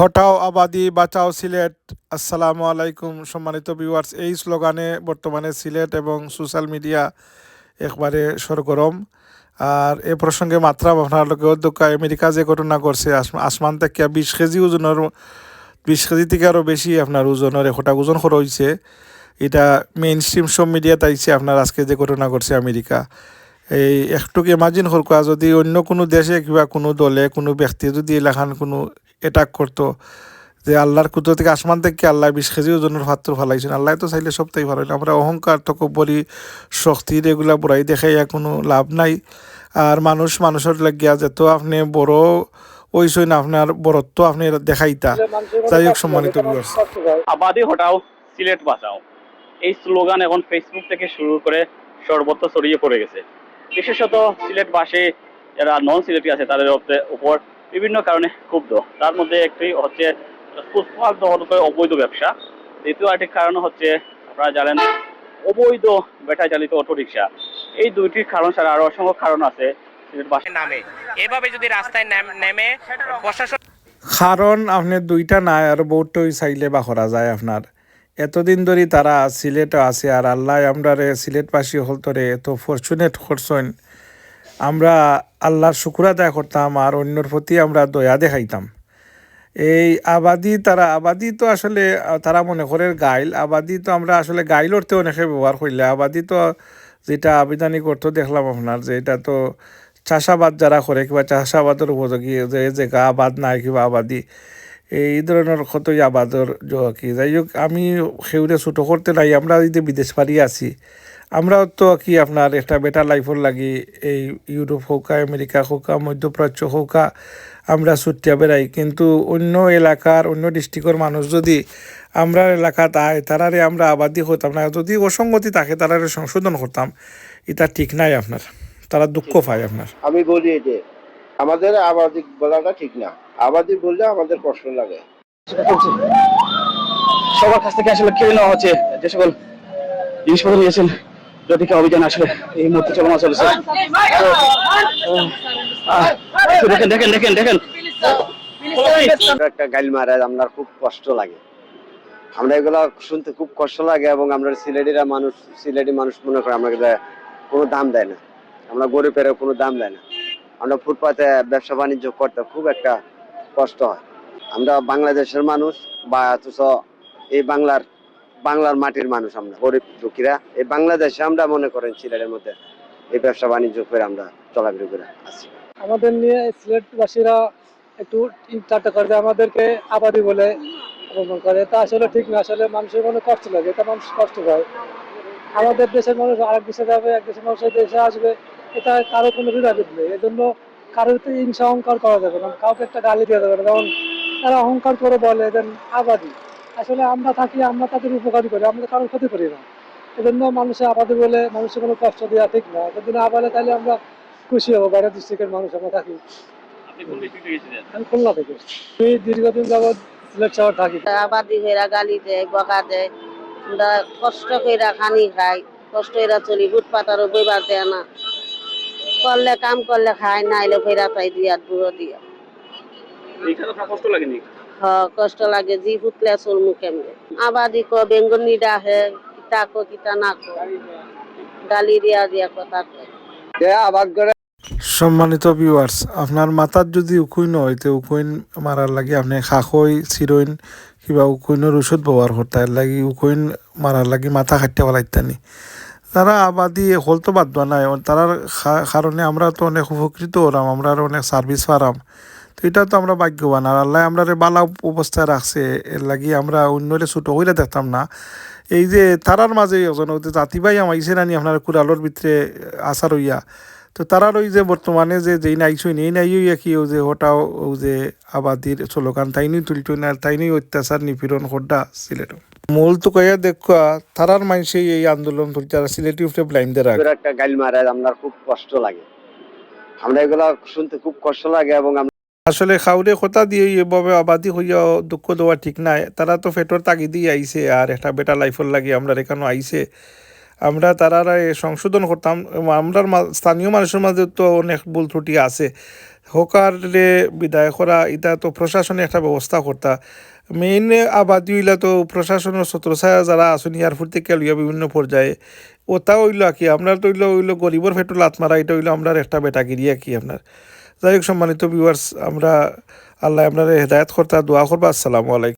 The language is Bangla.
হটাও আবাদি, বাঁচাও সিলেট। আসসালামু আলাইকুম সম্মানিত ভিউয়ার্স এই স্লোগানে বর্তমানে সিলেট এবং সোশ্যাল মিডিয়া একবারে সরগরম। আর এ প্রসঙ্গে মাত্রা আপনার লোকে অধ্যক্ষ আমেরিকা যে ঘটনা করছে, আস- আসমান থেকে বিশ কেজি ওজনের, বিশ কেজি থেকে আরও বেশি আপনার ওজনের এশোটা ওজন খরচ হয়েছে। এটা মেইন স্ট্রিম সব মিডিয়াতে আইছে আপনার আজকে যে ঘটনা করছে আমেরিকা। এই একটু ইমাজিন করকা যদি অন্য কোনো দেশে কিংবা কোনো দলে কোনো ব্যক্তি যদি এলাকান কোনো অ্যাটাক করতো। যে আল্লাহর কুদরত থেকে আসমান থেকে আল্লাহ বিশ কেজি ওজনের পাত্র ফালাইছেন আল্লাহ তো চাইলে সবটাই ভালো আমরা অহংকার তকবরি শক্তির এগুলা বড়াই দেখাইয়া কোনো লাভ নাই। আর মানুষ মানুষের লাগিয়া যেত আপনি বড় না, আপনার বড়ত্ব আপনি দেখাইতা। যাই হোক, সম্মানিত আবাদি হটাও, সিলেট বাঁচাও। এই স্লোগান এখন ফেসবুক থেকে শুরু করে সর্বত্র ছড়িয়ে পড়ে গেছে। বিশেষত সিলেটবাসী, যারা নন সিলেটি আছে, তাদের উপর বিভিন্ন কারণে ক্ষুব্ধ। তার মধ্যে একটি হচ্ছে ফুটপাত দখল করে অবৈধ ব্যবসা। দ্বিতীয় আরেকটি কারণ হচ্ছে আপনারা জানেন অবৈধ ব্যাটারি চালিত অটোরিকশা। এই দুইটির কারণ ছাড়া আরও অসংখ্য কারণ আছে নামে। এভাবে যদি রাস্তায় নেমে প্রশাসন কারণ আপনার দুইটা নাই আর বহুতই চাইলে বা করা যায় আপনার। এতদিন ধরে তারা সিলেটে আছে আর আল্লাহ আমরা সিলেটবাসী হল তরে এত ফরচুনেট করছেন। আমরা আল্লাহর শুকুর আদায় করতাম আর অন্যর প্রতি আমরা দয়া দেখাইতাম। এই আবাদি তারা, আবাদি তো আসলে, তারা মনে করে গাইল। আবাদি তো আমরা আসলে গাইল অর্থে অনেকে ব্যবহার করলে। আবাদি তো যেটা আবেদনিক অর্থ দেখলাম আপনার যে এটা তো চাষাবাদ যারা করে কিংবা চাষাবাদের উপযোগী যে জায়গা আবাদ নাই কিংবা আবাদি। এই ধরনের কতই আবাদর কি? যাই হোক, আমি সেউরে ছোটো করতে নাই, আমরা যদি বিদেশ পারি আছি, আমরাও তো কি আপনার একটা বেটার লাইফর লাগি এই ইউরোপ হোকা আমেরিকা হোকা মধ্যপ্রাচ্য হোকা আমরা ছুটিয়া বেড়াই। কিন্তু অন্য এলাকার, অন্য ডিস্ট্রিক্টর মানুষ যদি আমরা এলাকাত আয় তারারে আমরা আবাদি হতাম না। যদি অসঙ্গতি থাকে, তারারে সংশোধন করতাম। এটা ঠিক নাই আপনার। তারা দুঃখ পায় আপনার। আমি বলি যে আমাদের আবাদিক বলাটা ঠিক না। আবাদি বললে আমাদের কষ্ট লাগে। সবার কাছ থেকে আসলে কেড়ে নেওয়া হচ্ছে যে সকল জিনিসপত্র নিয়েছেন প্রতিকা অভিযান আসলে এই মুহূর্তে চলমান চলেছে। দেখেন দেখেন দেখেন দেখেন। একটা গাইল মারা আমরা খুব কষ্ট লাগে। আমরা এগুলো শুনতে খুব কষ্ট লাগে এবং আমরা সিলেটিরা মানুষ সিলেটি মানুষ মনে করে আমরা কোনো দাম দেয় না। আমরা গরিবের কোনো দাম দেয় না। আমরা ফুটপাতে ব্যবসা বাণিজ্য করতে খুব একটা কষ্ট হয়। আমরা বাংলাদেশের মানুষ বা অথচ এই বাংলার বাংলার মাটির মানুষ আমরা, গরিব দুঃখীরা। এই বাংলাদেশে আমরা মনে করেন সিলেটের মধ্যে এই ব্যবসা বাণিজ্য করে আমরা চলাফেরা করে আছি আমাদের নিয়ে সিলেটবাসীরা একটু চিন্তাটা করে আমাদেরকে আবাদি বলে অপমান করে। তা আসলে ঠিক না। আসলে মানুষের মনে কষ্ট লাগে। এটা মানুষ কষ্ট পায়। আমাদের দেশের মানুষ আরেক দেশে যাবে এক দেশের মানুষ এই দেশে আসবে এটা কারও কোনো বিরাবিদ নেই। এই জন্য কারোর তো হিংসা অহংকার করা যাবে না। কাউকে একটা গালি দেওয়া যাবে না। যেমন তারা অহংকার করে বলে যে আবাদি। আসলে আমরা থাকি আমরা তাদের উপকারী করি আমরা কারোর ক্ষতি করি না। এজন্য মানুষের আবাদি বলে মানুষের কোনো কষ্ট দেওয়া ঠিক না। যদি না বলে তাহলে আমরা খুশি হব বাইরের ডিস্ট্রিক্টের মানুষ আমরা থাকি। আমি খুলনা থেকে আমি দীর্ঘদিন যাবৎ সিলেট শহর থাকি। আবাদি হইরা গালি দেয় বকা দেয়। আমরা কষ্ট কইরা খানি খাই কষ্ট কইরা চলি ফুটপাত আরও বইবার দেয় না। করলে কাম করলে খাই নাইলে ফেরা তাই দিয়া দূর দিয়া। কষ্ট লাগেনি হ কষ্ট লাগে জি ফুটলে চলমু কেমনে আবাদি ক বেঙ্গনি ডাহে কিতা কো কিতা না কো গালি দিয়া দিয়া কথা কয়। আবাদ করে। সম্মানিত ভিউয়ার্স আপনার মাথার যদি উকুইন হয় তো উকুইন মারার লাগে আপনি খাখই চিরইন কিবা উকুইনের ওষুধ ব্যবহার করতে লাগি উকুইন মারার লাগি মাথা খাটতে পালাইতানি তারা আবাদি হল তো বাদ নাই তারার কারণে আমরা তো অনেক উপকৃত হলাম আমরা আরও অনেক সার্ভিস পারাম তো এটা তো আমরা ভাগ্যবান আর আল্লাহ আমরা বালা অবস্থায় রাখছে এর লাগি আমরা অন্যরে ছোটো হইলে দেখতাম না। এই যে তারার মাঝে একজন জাতি ভাই আমাইছে নানি আপনার কুড়ালোর ভিতরে আসার হইয়া তো তারার ওই যে বর্তমানে যে যেই নেই নাই হইয়া কি ও যে হটাও ও যে আবাদির চলকান তাইনি তুলতো না তাইনি অত্যাচার নিপীড়ন করডা সিলেট। মূল তো কইয়া দেখা তারার মানুষে এই আন্দোলন তুলছে আর সিলেটি উপরে ব্লাইন্ডের আগে করে একটা গাইল মারা আমরা খুব কষ্ট লাগে। আমরা এগুলো শুনতে খুব কষ্ট লাগে এবং আসলে খাউরে কথা দিয়ে এভাবে আবাদি হইয়া দুঃখ দেওয়া ঠিক নাই। তারা তো ফেটর তাগিদি আইছে আর একটা বেটা লাইফর লাগে আমরা এখানে আইছে। আমরা তারা সংশোধন করতাম আমরার মা- স্থানীয় মানুষের মাঝে তো অনেক ভুল ত্রুটি আছে। হকারে বিদায় করা, এটা তো প্রশাসনে একটা ব্যবস্থা করতা। মেইন আবাদি হইলা তো প্রশাসনের ছত্রছায়া যারা আসুন ইয়ারপুর থেকে লইয়া বিভিন্ন পর্যায়ে। ওটা হইল আর কি আপনার তো হইল হইল গরিবর ফেটু লাত মারা, এটা হইল আপনার একটা বেটাগিরি আর কি আপনার। যাই হোক, সম্মানিত ভিউয়ার্স আমরা আল্লাহ আপনার হেদায়ত করতা, দোয়া করবা, আসসালামু আলাইকুম।